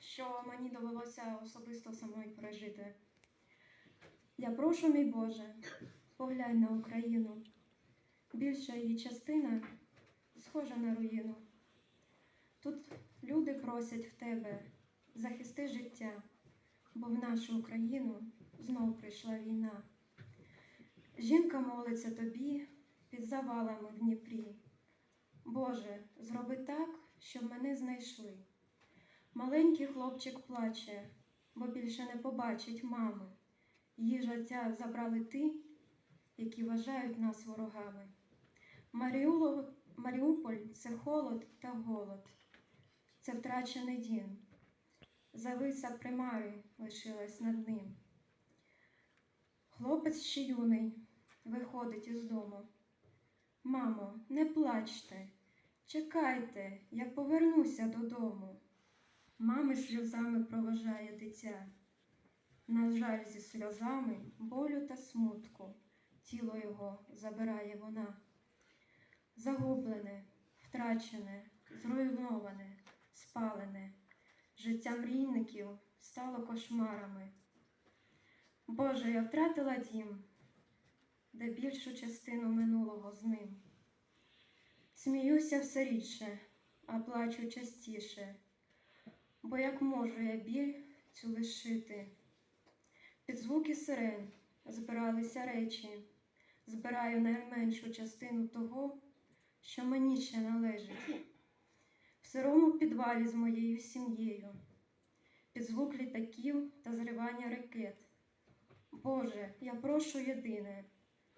що мені довелося особисто самою пережити. Я прошу, мій Боже, поглянь на Україну. Більша її частина схожа на руїну. Тут люди просять в тебе захисти життя, бо в нашу Україну знов прийшла війна. Жінка молиться тобі під завалами в Дніпрі. Боже, зроби так, щоб мене знайшли. Маленький хлопчик плаче, бо більше не побачить мами. Її життя забрали ті, які вважають нас ворогами. Маріуло- Маріуполь це холод та голод, це втрачений дім. Зависа примари лишилась над ним. Хлопець ще юний виходить із дому. Мамо, не плачте, чекайте, я повернуся додому. Мами сльозами проважає дитя. На жаль, зі сльозами, болю та смутку, тіло його забирає вона. Загублене, втрачене, зруйноване, спалене, життя мрійників стало кошмарами. Боже, я втратила дім, де більшу частину минулого з ним. Сміюся все рідше, а плачу частіше, бо як можу я біль цю лишити. Під звуки сирен збиралися речі, збираю найменшу частину того, що мені ще належить. В сирому підвалі з моєю сім'єю, під звук літаків та зривання ракет. Боже, я прошу єдине,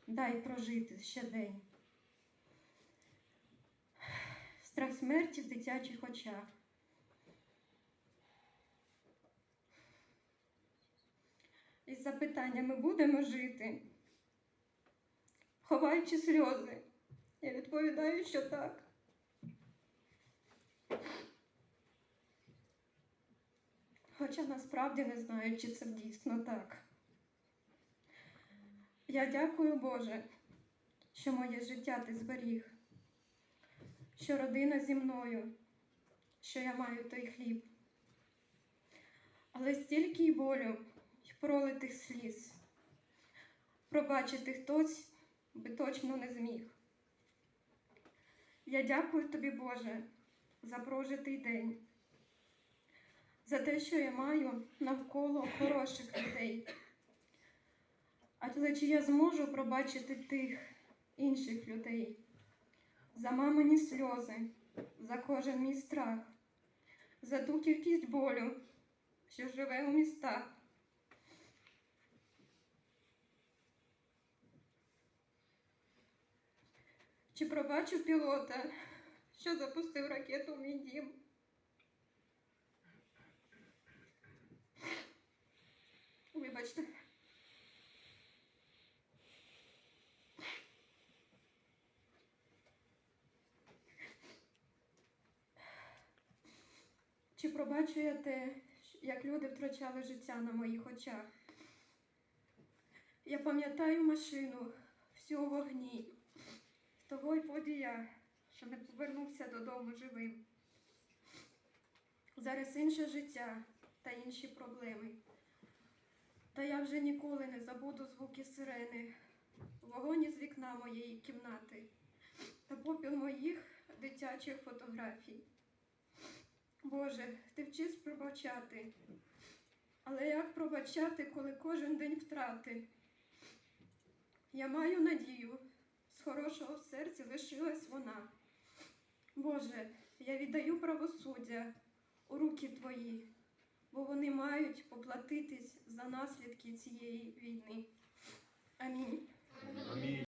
дай прожити ще день. Страх смерті в дитячих очах. Із запитаннями будемо жити. Ховаючи сльози, я відповідаю, що так. Хоча насправді не знаю, чи це дійсно так. Я дякую Боже, що моє життя ти зберіг, що родина зі мною, що я маю той хліб. Але стільки й болю пролитих сліз. Пробачити хтось би точно не зміг. Я дякую тобі, Боже, за прожитий день, за те, що я маю навколо хороших людей. Але чи я зможу пробачити тих інших людей? За мамині сльози, за кожен мій страх, за ту кількість болю, що живе у містах. Чи пробачу пілота, що запустив ракету в мій дім? Вибачте. Чи пробачу я те, як люди втрачали життя на моїх очах? Я пам'ятаю машину всю вогні, того й водія, що не повернувся додому живим. Зараз інше життя та інші проблеми. Та я вже ніколи не забуду звуки сирени, вогонь із вікна моєї кімнати та попіл моїх дитячих фотографій. Боже, ти вчись пробачати. Але як пробачати, коли кожен день втрати? Я маю надію, з хорошого серця лишилась вона. Боже, я віддаю правосуддя у руки твої, бо вони мають поплатитись за наслідки цієї війни. Амінь. Амінь.